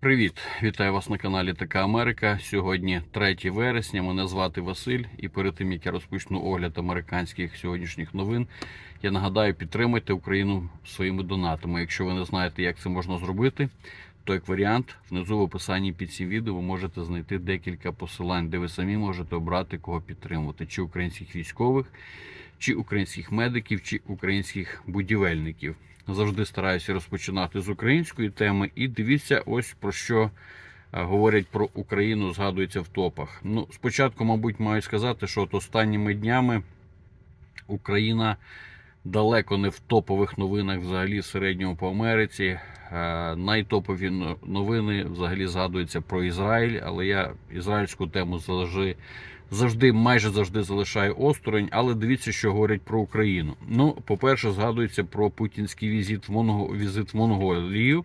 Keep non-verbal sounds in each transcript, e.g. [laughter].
Привіт, вітаю вас на каналі Така Америка. Сьогодні 3 вересня. Мене звати Василь. І перед тим як я розпочну огляд американських сьогоднішніх новин, я нагадаю, підтримайте Україну своїми донатами. Якщо ви не знаєте, як це можна зробити, то як варіант, внизу в описанні під цим відео ви можете знайти декілька посилань, де ви самі можете обрати кого підтримувати: чи українських військових, чи українських медиків, чи українських будівельників. Завжди стараюся розпочинати з української теми. І дивіться, ось про що е, говорять про Україну, згадується в топах. Ну, спочатку, мабуть, маю сказати, що от останніми днями Україна далеко не в топових новинах взагалі в середньому по Америці. Е, Найтопові новини взагалі згадуються про Ізраїль, але я ізраїльську тему завжди, завжди майже завжди залишаю осторонь. Але дивіться, що говорять про Україну. Ну, по-перше, згадується про путінський візит в Монго... візит в Монголію.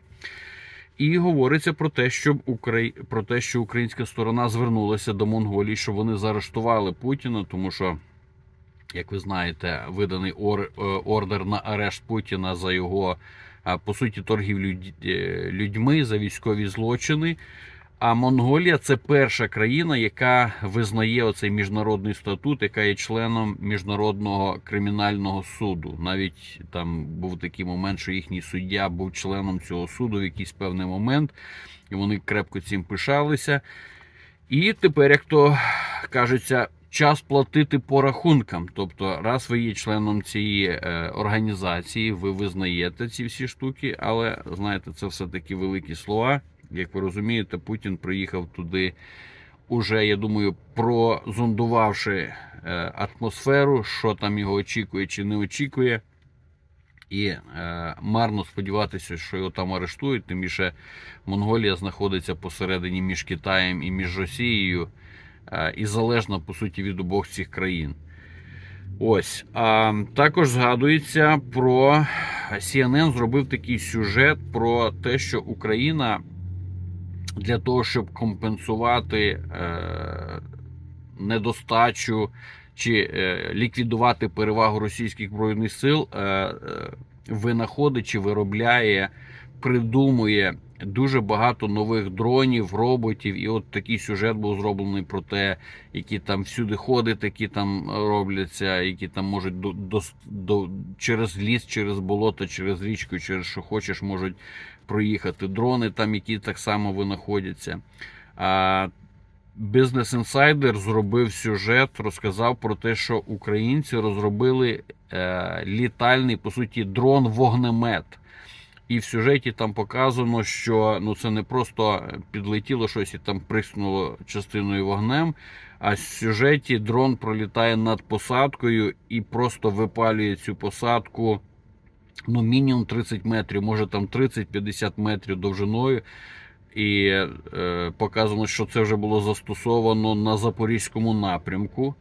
І говориться про те, щоб Украї... про те, що українська сторона звернулася до Монголії, щоб вони заарештували Путіна, тому що, як ви знаєте, виданий ор... е, ордер на арешт Путіна за його по суті торгівлю е, людьми за військові злочини. А Монголія це перша країна, яка визнає оцей міжнародний статут, яка є членом міжнародного кримінального суду. Навіть там був такий момент, що їхній суддя був членом цього суду в якийсь певний момент, і вони крепко цим пишалися. І тепер, як то кажеться, час платити по рахункам. Тобто, раз ви є членом цієї е, організації, ви визнаєте ці всі штуки, але знаєте, це все таки великі слова. Як ви розумієте, Путін приїхав туди уже, я думаю, прозондувавши е, атмосферу, що там його очікує чи не очікує. І е, марно сподіватися, що його там арештують. Тим більше Монголія знаходиться посередині між Китаєм і між Росією, е, і залежна по суті від обох цих країн. Ось а також згадується про CNN зробив такий сюжет про те, що Україна для того, щоб компенсувати е, недостачу чи е, ліквідувати перевагу російських збройних сил, е, винаходить чи виробляє, придумує дуже багато нових дронів, роботів. І от такий сюжет був зроблений про те, які там всюди ходить, які там робляться, які там можуть до, до, до через ліс, через болото, через річку, через що хочеш, можуть проїхати. Дрони там, які так само винаходяться. Business Insider зробив сюжет, розказав про те, що українці розробили е, літальний, по суті, дрон-вогнемет. І в сюжеті там показано, що ну це не просто підлетіло щось і там приснуло частиною вогнем. А в сюжеті дрон пролітає над посадкою і просто випалює цю посадку ну, мінімум 30 метрів, може там 30-50 метрів довжиною. І е, показано, що це вже було застосовано на запорізькому напрямку,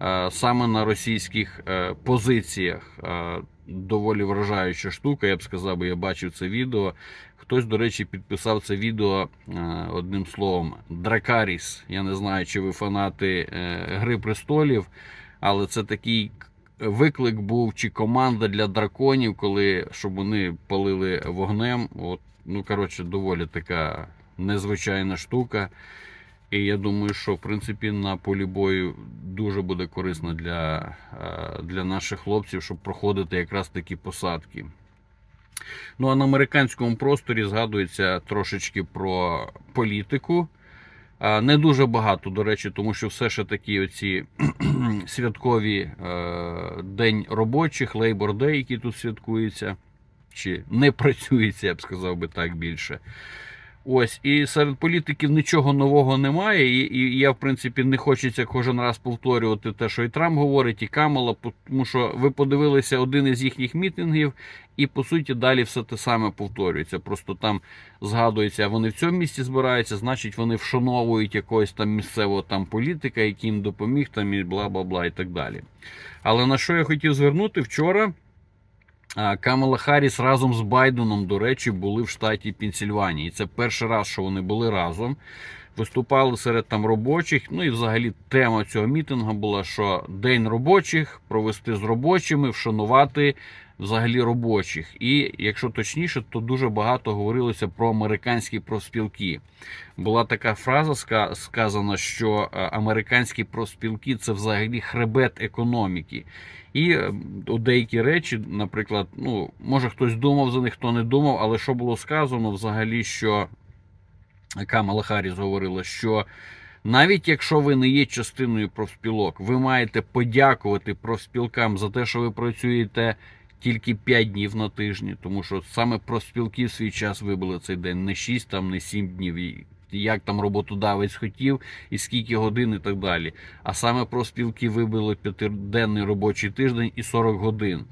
е, саме на російських е, позиціях. Е, доволі вражаюча штука, я б сказав, бо я бачив це відео. Хтось, до речі, підписав це відео е, одним словом Дракаріс. Я не знаю, чи ви фанати е, Гри престолів, але це такий виклик був чи команда для драконів, коли щоб вони палили вогнем. От, ну коротше, доволі така незвичайна штука. І я думаю, що в принципі на полі бою дуже буде корисно для, е, для наших хлопців, щоб проходити якраз такі посадки. Ну а на американському просторі згадується трошечки про політику. А, Не дуже багато, до речі, тому що все ще такі оці [clears throat] святкові е, день робочих, лейбор Day, які тут святкуються, чи не працюється, я б сказав би так більше. Ось, і серед політиків нічого нового немає. І, і я, в принципі, не хочеться кожен раз повторювати те, що і Трамп говорить, і Камала, тому що ви подивилися один із їхніх мітингів, і по суті далі все те саме повторюється. Просто там згадується, вони в цьому місці збираються, значить, вони вшановують якогось там місцевого там політика, який їм допоміг, там і бла бла бла і так далі. Але на що я хотів звернути вчора? Камала Харріс разом з Байденом, до речі, були в штаті Пенсільванії. Це перший раз, що вони були разом. Виступали серед там робочих. Ну і взагалі тема цього мітингу була, що день робочих провести з робочими, вшанувати взагалі робочих. І якщо точніше, то дуже багато говорилося про американські профспілки. Була така фраза сказана, що е, американські профспілки це взагалі хребет економіки. І е, деякі речі, наприклад, ну може хтось думав за них, хто не думав, але що було сказано взагалі, що Камала Харріс говорила, що навіть якщо ви не є частиною профспілок, ви маєте подякувати профспілкам за те, що ви працюєте тільки 5 днів на тижні, тому що саме профспілки в свій час вибили цей день, не 6, там, не 7 днів. Як там роботодавець хотів, і скільки годин, і так далі. А саме профспілки вибили п'ятиденний робочий тиждень і 40 годин.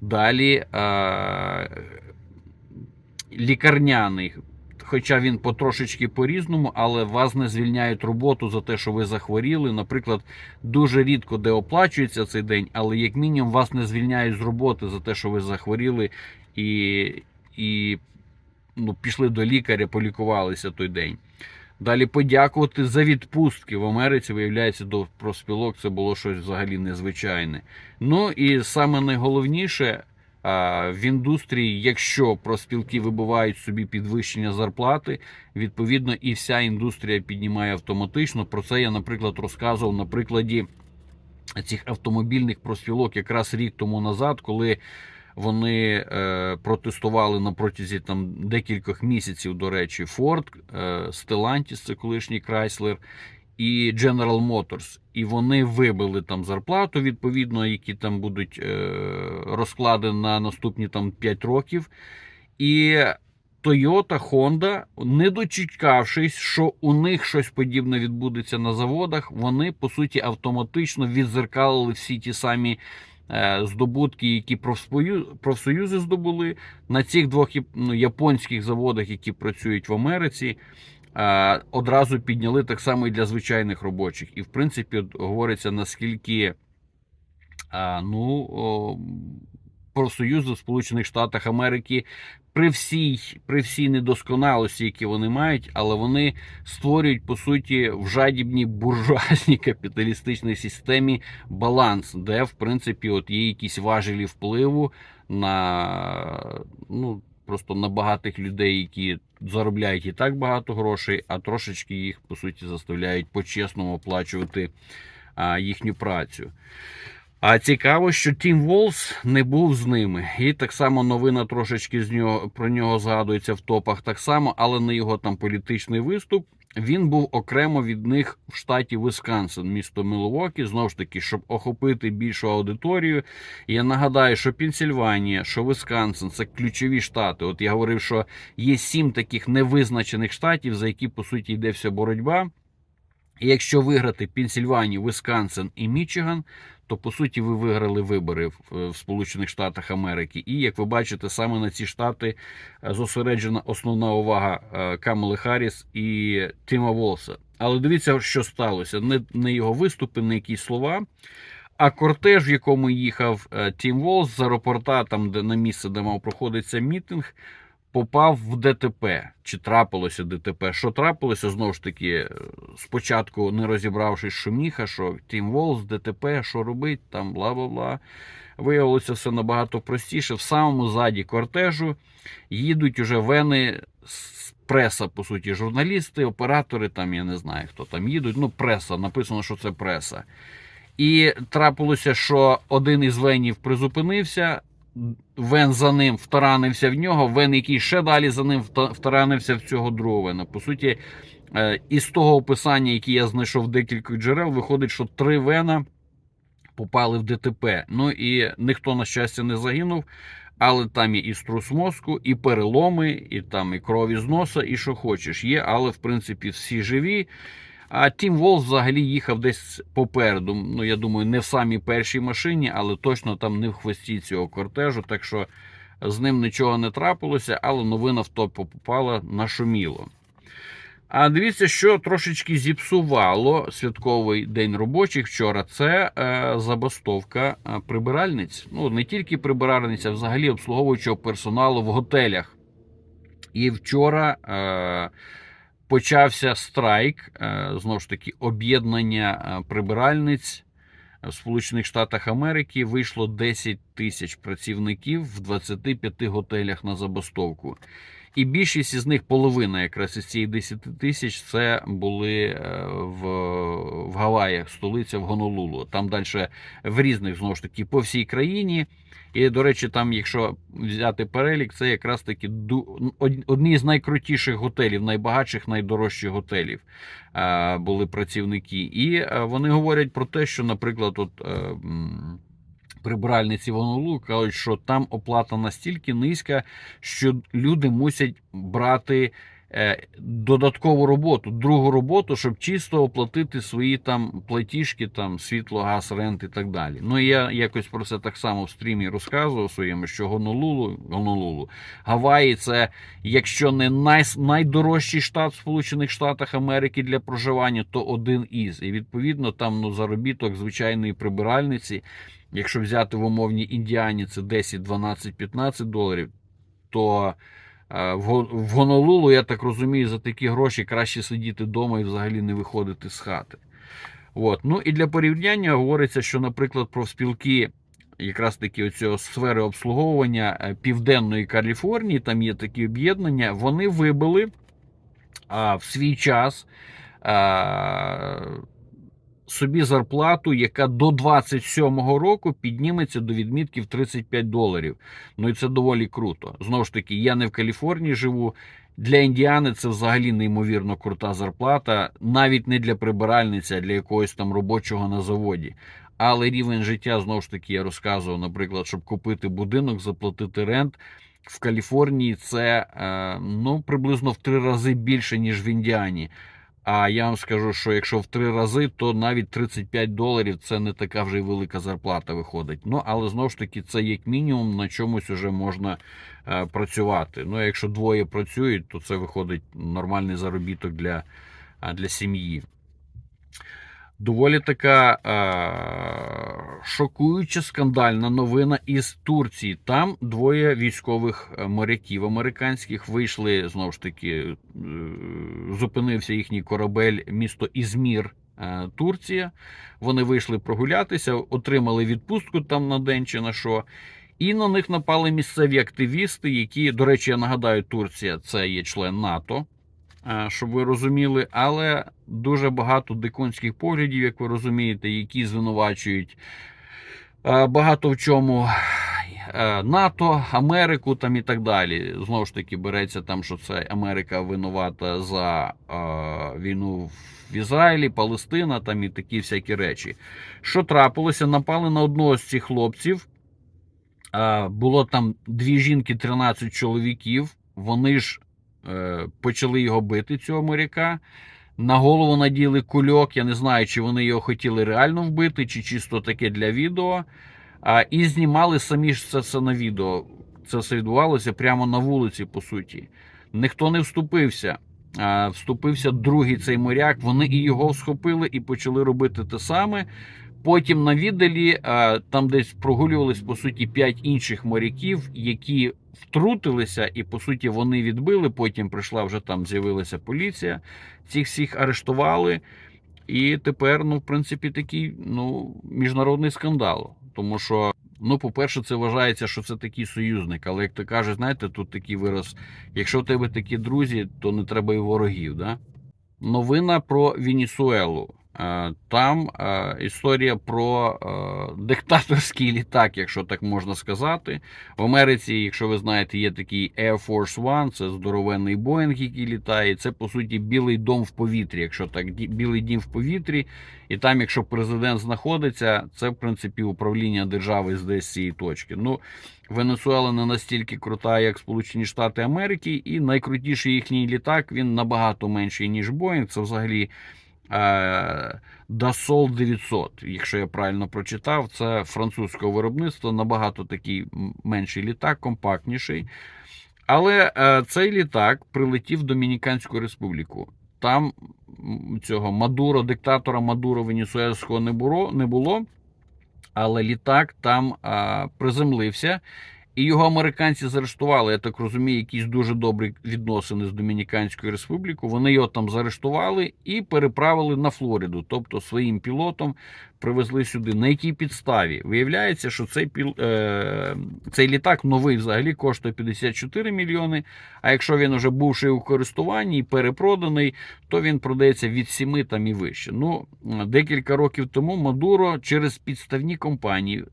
Далі а, лікарняний хоча він потрошечки по-різному, але вас не звільняють роботу за те, що ви захворіли. Наприклад, дуже рідко де оплачується цей день, але як мінімум вас не звільняють з роботи за те, що ви захворіли і, і ну, пішли до лікаря, полікувалися той день. Далі подякувати за відпустки в Америці, виявляється, до профспілок це було щось взагалі незвичайне. Ну і саме найголовніше в індустрії, якщо профспілки вибивають собі підвищення зарплати, відповідно і вся індустрія піднімає автоматично. Про це я, наприклад, розказував на прикладі цих автомобільних профспілок якраз рік тому назад, коли вони е, протестували на протязі там декількох місяців, до речі, Ford, е, Stellantis, це колишній Chrysler, і General Motors. І вони вибили там зарплату, відповідно, які там будуть е, розклади на наступні там 5 років. І Toyota, Honda, не дочекавшись, що у них щось подібне відбудеться на заводах, вони по суті автоматично відзеркалили всі ті самі е, здобутки, які профсоюзи здобули на цих двох ну, японських заводах, які працюють в Америці. Е, Одразу підняли так само і для звичайних робочих. І в принципі, говориться наскільки а, ну, о, профсоюзи в Сполучених Штатах Америки при всій, при всій недосконалості, які вони мають, але вони створюють по суті в жадібній буржуазній капіталістичній системі баланс, де в принципі от є якісь важелі впливу на ну. Просто на багатих людей, які заробляють і так багато грошей, а трошечки їх по суті заставляють по-чесному оплачувати а, їхню працю. А цікаво, що Тім Волс не був з ними. І так само новина трошечки з нього про нього згадується в топах так само, але не його там політичний виступ. Він був окремо від них в штаті Висконсин, місто Миловокі, знову ж таки, щоб охопити більшу аудиторію. Я нагадаю, що Пенсільванія, що Висконсин це ключові штати. От я говорив, що є сім таких невизначених штатів, за які по суті йде вся боротьба. І якщо виграти Пенсільванію, Висконсин і Мічиган, то по суті ви виграли вибори в, в Сполучених Штатах Америки. І як ви бачите, саме на ці штати е, зосереджена основна увага е, Камали Харріс і Тіма Волса. Але дивіться, що сталося: не, не його виступи, не якісь слова. А кортеж, в якому їхав е, Тім Волс з аеропорта, там де на місце, де мав проходитися мітинг, попав в ДТП. Чи трапилося ДТП? Що трапилося? Знову ж таки, е, спочатку не розібравшись шуміха, що Тім Волс, ДТП, що робить, там бла бла бла. Виявилося все набагато простіше. В самому заді кортежу їдуть уже вени з преса, по суті, журналісти, оператори, там я не знаю, хто там їдуть. Ну, преса, написано, що це преса. І трапилося, що один із венів призупинився. Вен за ним втаранився в нього, Вен, який ще далі за ним втаранився в цього другого Вена. По суті, е, із того описання, яке я знайшов в декількох джерел, виходить, що три Вена попали в ДТП. Ну і ніхто, на щастя, не загинув. Але там і струс мозку, і переломи, і там і крові з носа, і що хочеш є, але в принципі всі живі. А Тім Волс взагалі їхав десь попереду. Ну, я думаю, не в самій першій машині, але точно там не в хвості цього кортежу. Так що з ним нічого не трапилося, але новина в топ попала нашуміло. А дивіться, що трошечки зіпсувало святковий день робочих вчора. Це е, забастовка е, прибиральниць. Ну не тільки прибиральниць, а взагалі обслуговуючого персоналу в готелях. І вчора е, почався страйк, е, знову ж таки, об'єднання е, прибиральниць в Сполучених Штатах Америки вийшло 10 тисяч працівників в 25 готелях на забастовку. І більшість із них, половина якраз із цієї 10 тисяч, це були е, в, в Гаваях, столиця в Гонолулу. Там далі в різних знову ж таки по всій країні. І, до речі, там, якщо взяти перелік, це якраз таки одні з найкрутіших готелів, найбагатших, найдорожчих готелів е, були працівники. І е, вони говорять про те, що, наприклад, от. е, Прибиральниці в Гонолулу кажуть, що там оплата настільки низька, що люди мусять брати додаткову роботу, другу роботу, щоб чисто оплатити свої там платіжки, там світло, газ, рент і так далі. Ну і я якось про це так само в стрімі розказував своєму, що Гонолулу, Гонолулу, Гаваї це, якщо не най, найдорожчий штат в Сполучених Штатах Америки для проживання, то один із. І відповідно там ну, заробіток звичайної прибиральниці. Якщо взяти в умовній Індіані це 10, 12, 15 доларів, то е, в Гонолулу, я так розумію, за такі гроші краще сидіти вдома і взагалі не виходити з хати. От. Ну і для порівняння говориться, що, наприклад, профспілки якраз таки оцього сфери обслуговування е, Південної Каліфорнії, там є такі об'єднання, вони вибили а, в свій час. А, собі зарплату, яка до 27-го року підніметься до відмітків 35 доларів. Ну і це доволі круто. Знову ж таки, я не в Каліфорнії живу. Для індіани це взагалі неймовірно крута зарплата, навіть не для прибиральниці, а для якогось там робочого на заводі. Але рівень життя, знову ж таки, я розказував, наприклад, щоб купити будинок, заплатити рент. В Каліфорнії це е, ну, приблизно в три рази більше, ніж в Індіані. А я вам скажу, що якщо в три рази, то навіть 35 доларів це не така вже й велика зарплата виходить. Ну але знову ж таки, це як мінімум на чомусь уже можна е, працювати. Ну, якщо двоє працюють, то це виходить нормальний заробіток для, для сім'ї. Доволі така е, шокуюча скандальна новина із Турції. Там двоє військових моряків американських вийшли знову ж таки, е, зупинився їхній корабель, місто Ізмір, е, Турція. Вони вийшли прогулятися, отримали відпустку там на день чи на що. І на них напали місцеві активісти, які, до речі, я нагадаю, Турція це є член НАТО. Е, щоб ви розуміли, але дуже багато дикунських поглядів, як ви розумієте, які звинувачують е, багато в чому е, НАТО, Америку там і так далі. Знову ж таки, береться там, що це Америка винувата за війну в Ізраїлі, Палестина там і такі всякі речі. Що трапилося? Напали на одного з цих хлопців. Було там дві жінки, 13 чоловіків. Вони ж почали його бити, цього моряка. На голову наділи кульок. Я не знаю, чи вони його хотіли реально вбити, чи чисто таке для відео. А, і знімали самі ж це все на відео. Це все відбувалося прямо на вулиці, по суті. Ніхто не вступився. А, вступився другий цей моряк. Вони і його схопили і почали робити те саме. Потім на віддалі там десь прогулювались по суті п'ять інших моряків, які втрутилися, і по суті вони відбили. Потім прийшла вже там, з'явилася поліція. Цих всіх арештували. І тепер, ну, в принципі, такий ну, міжнародний скандал. Тому що, ну, по-перше, це вважається, що це такий союзник. Але як то кажуть, знаєте, тут такий вираз: якщо в тебе такі друзі, то не треба і ворогів. Да? Новина про Венесуелу. Е, Там е, історія про е, диктаторський літак, якщо так можна сказати. В Америці, якщо ви знаєте, є такий Air Force One, це здоровенний Боїнг, який літає. Це по суті білий дом в повітрі. Якщо так, білий дім в повітрі, і там, якщо президент знаходиться, це в принципі управління держави з десь цієї точки. Ну, Венесуела не настільки крута, як Сполучені Штати Америки, і найкрутіший їхній літак він набагато менший, ніж Боїнг. Це взагалі. Е, Dassault 900, якщо я правильно прочитав, це французького виробництва, набагато такий менший літак, компактніший. Але е, цей літак прилетів в Домініканську республіку. Там цього Мадуро, диктатора Мадуро Венесуельського не було, не було але літак там е, приземлився. І його американці заарештували. Я так розумію, якісь дуже добрі відносини з Домініканською Республікою. Вони його там заарештували і переправили на Флориду. Тобто своїм пілотом привезли сюди. На якій підставі? Виявляється, що цей піл... е... цей літак новий взагалі коштує 54 мільйони. А якщо він вже бувший у користуванні і перепроданий, то він продається від 7 там і вище. Ну, декілька років тому Мадуро через підставні компанії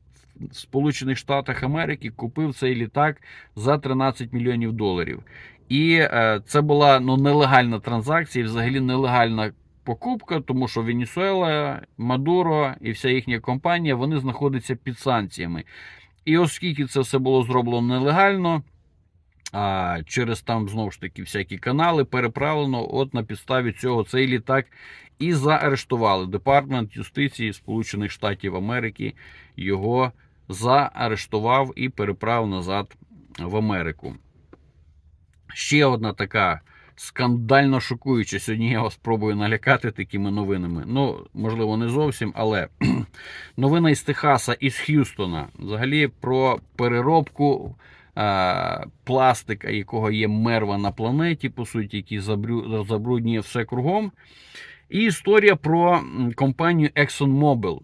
Сполучених Штатах Америки купив цей літак за 13 мільйонів доларів. І е, це була ну, нелегальна транзакція, взагалі нелегальна покупка, тому що Венесуела, Мадуро і вся їхня компанія вони знаходяться під санкціями. І оскільки це все було зроблено нелегально, а через там знову ж таки всякі канали переправлено. От на підставі цього цей літак і заарештували. Департамент юстиції Сполучених Штатів Америки його заарештував і переправив назад в Америку. Ще одна така скандально шокуюча. Сьогодні я вас спробую налякати такими новинами. Ну, можливо, не зовсім, але [clears throat] новина із Техаса, із Х'юстона. Взагалі про переробку е, пластика, якого є мерва на планеті, по суті, який забруднює все кругом. І історія про компанію ExxonMobil.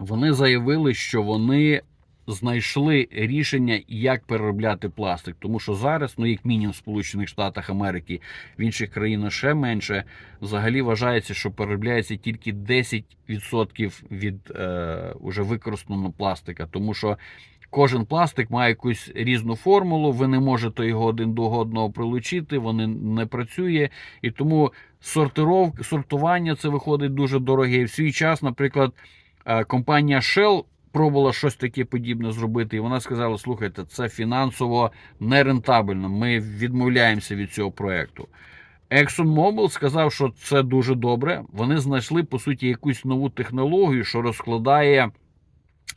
Вони заявили, що вони знайшли рішення, як переробляти пластик. Тому що зараз, ну як мінімум в Сполучених Штатах Америки, в інших країнах ще менше. Взагалі вважається, що переробляється тільки 10% від е, уже використаного пластика, тому що. Кожен пластик має якусь різну формулу, ви не можете його один до одного прилучити, вони не працює. І тому сортування це виходить дуже дороге. І в свій час, наприклад, компанія Shell пробувала щось таке подібне зробити, і вона сказала: слухайте, це фінансово нерентабельно. Ми відмовляємося від цього проекту. ExxonMobil сказав, що це дуже добре. Вони знайшли по суті якусь нову технологію, що розкладає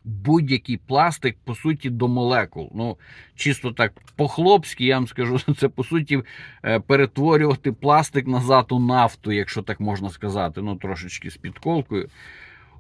будь-який пластик по суті до молекул. Ну чисто так по-хлопськи, я вам скажу, [laughs] це по суті е, перетворювати пластик назад у нафту, якщо так можна сказати. Ну трошечки з підколкою.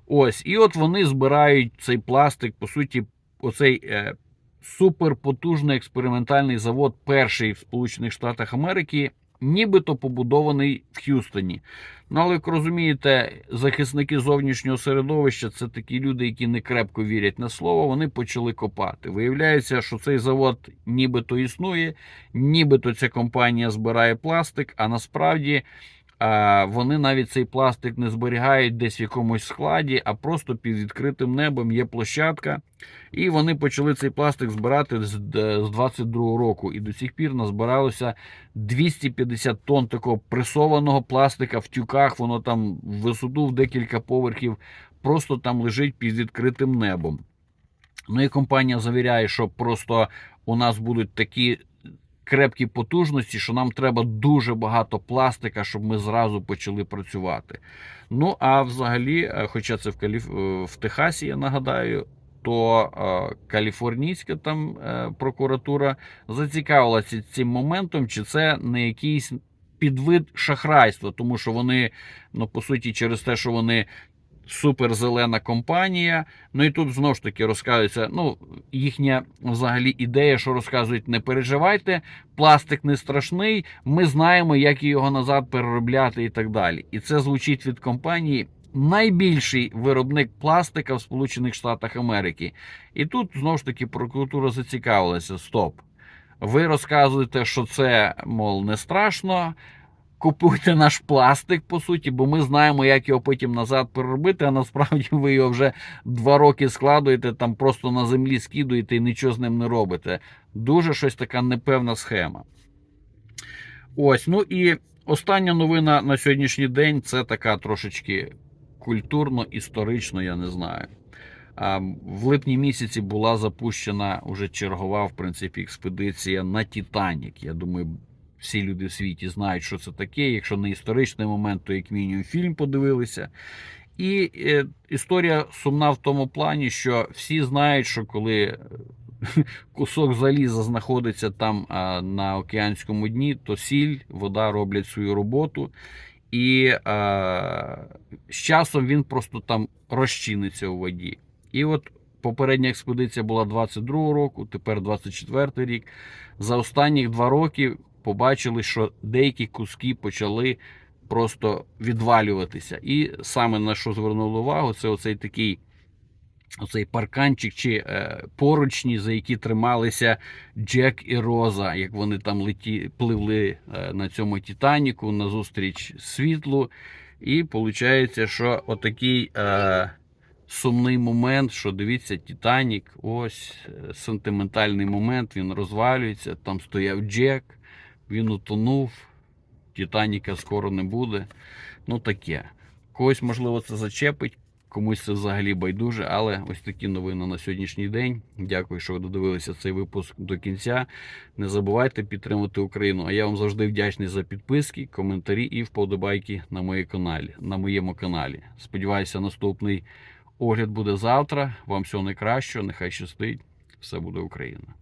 Ось, і от вони збирають цей пластик, по суті, оцей е, суперпотужний експериментальний завод, перший в Сполучених Штатах Америки, нібито побудований в Х'юстоні. Ну, але як розумієте, захисники зовнішнього середовища це такі люди, які не крепко вірять на слово. Вони почали копати. Виявляється, що цей завод нібито існує, нібито ця компанія збирає пластик, а насправді. Вони навіть цей пластик не зберігають десь в якомусь складі, а просто під відкритим небом є площадка. І вони почали цей пластик збирати з 22-го року. І до сих пір назбиралося 250 тонн такого пресованого пластика в тюках. Воно там в висоту в декілька поверхів, просто там лежить під відкритим небом. Ну і компанія завіряє, що просто у нас будуть такі крепкі потужності, що нам треба дуже багато пластика, щоб ми зразу почали працювати. Ну а взагалі, е, хоча це в Каліф... е, в Техасі, я нагадаю. То е, каліфорнійська там прокуратура зацікавилася цим моментом, чи це не якийсь підвид шахрайства, тому що вони, ну по суті, через те, що вони суперзелена компанія. Ну і тут знову ж таки розказується. Ну, їхня взагалі ідея, що розказують, не переживайте, пластик не страшний. Ми знаємо, як його назад переробляти і так далі. І це звучить від компанії. Найбільший виробник пластика в Сполучених Штатах Америки. І тут знову ж таки прокуратура зацікавилася: стоп. Ви розказуєте, що це, мол, не страшно. Купуйте наш пластик, по суті, бо ми знаємо, як його потім назад переробити, а насправді ви його вже два роки складуєте, там просто на землі скидуєте і нічого з ним не робите. Дуже щось така непевна схема. Ось, ну і остання новина на сьогоднішній день це така трошечки культурно-історично, я не знаю. В липні місяці була запущена уже чергова, в принципі, експедиція на Титанік. Я думаю, всі люди в світі знають, що це таке. Якщо не історичний момент, то як мінімум фільм подивилися. І е, історія сумна в тому плані, що всі знають, що коли е, [laughs] кусок заліза знаходиться там на океанському дні, то сіль, вода роблять свою роботу. І а, з часом він просто там розчиниться у воді. І от Попередня експедиція була 22 року, тепер 24 рік. За останні два роки побачили, що деякі куски почали просто відвалюватися. І саме на що звернули увагу, це оцей такий оцей парканчик чи е, поручні, за які трималися Джек і Роза, як вони там леті, пливли е, на цьому Титаніку назустріч світлу. І виходить, що отакий е, сумний момент, що дивіться, Титанік, ось е, сентиментальний момент, він розвалюється. Там стояв Джек, він утонув. Титаніка скоро не буде. Ну таке. Когось, можливо, це зачепить, комусь це взагалі байдуже, але ось такі новини на сьогоднішній день. Дякую, що ви додивилися цей випуск до кінця. Не забувайте підтримувати Україну. А я вам завжди вдячний за підписки, коментарі і вподобайки на моїй каналі, на моєму каналі. Сподіваюся, наступний огляд буде завтра. Вам всього найкращого, нехай щастить. Все буде Україна.